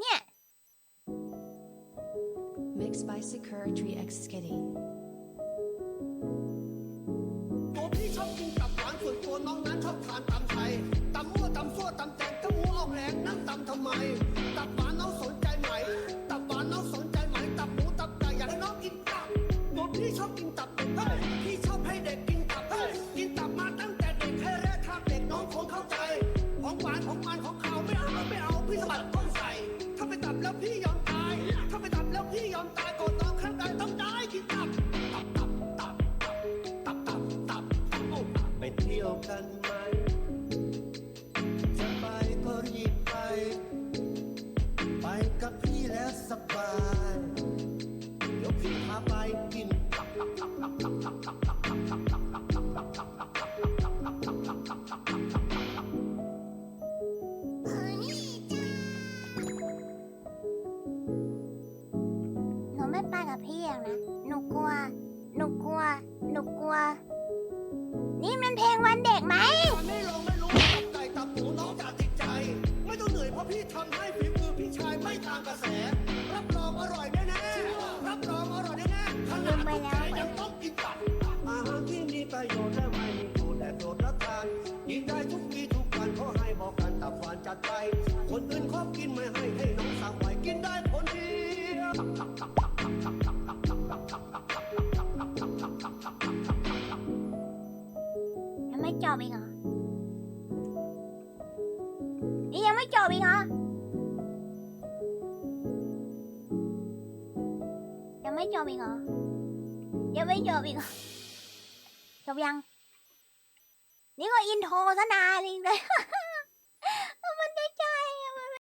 เนี่ย Mix by Secretary X Kitty ผมที่ชอบกินกับหวานส่วนตัวน้องนั้นชอบทานตำไทยตำมั่วตำซั่วตำแตงตำหัวออกแรงนั่งตำทำไม ตับหวานน้องสนใจไหม ตับหวานน้องสนใจไหม ตับหมูตับไก่อยากให้น้องกินตับผมที่ชอบกินตับเฮ้ยพี่ชอบให้เด็กกินตับเฮ้ยกินตับมาตั้งแต่เด็กให้แร่ทาเด็กน้องคงเข้าใจ ของหวานของหวาน บายยวสินตับหนูไม่ไปกับพี่อย่านะหนูกลัว หนูกลัว หนูกลัว นี่มันเพลงวันเด็กไหม ตอนนี้เราไม่รู้ตับใจตับหมูน้องจากติดใจ ไม่ต้องเหนื่อยเพราะพี่ทำให้ฝีมือพี่ชายไม่ตามกระแส องอร่อยแน่ๆรับรองอร่อยแน่ๆขนาดตุ๊กแกยังต้องกินตับอาหารที่มีประโยชน์และไม่มีโทษและโดดรับทานกินได้ทุกวีทุกวันขอให้บอกกันตับหวานจัดไป คนอื่นเขากินไม่ให้ให้น้องสั่งไว้กินได้คนเดียวยังไม่จบอีกเหรอนี่ยังไม่จบอีกเหรอ ไม่จบอีกเหรอ ยังไม่จบอีกเหรอ จบยัง นี่ก็อินโทรซะนานจริงเลย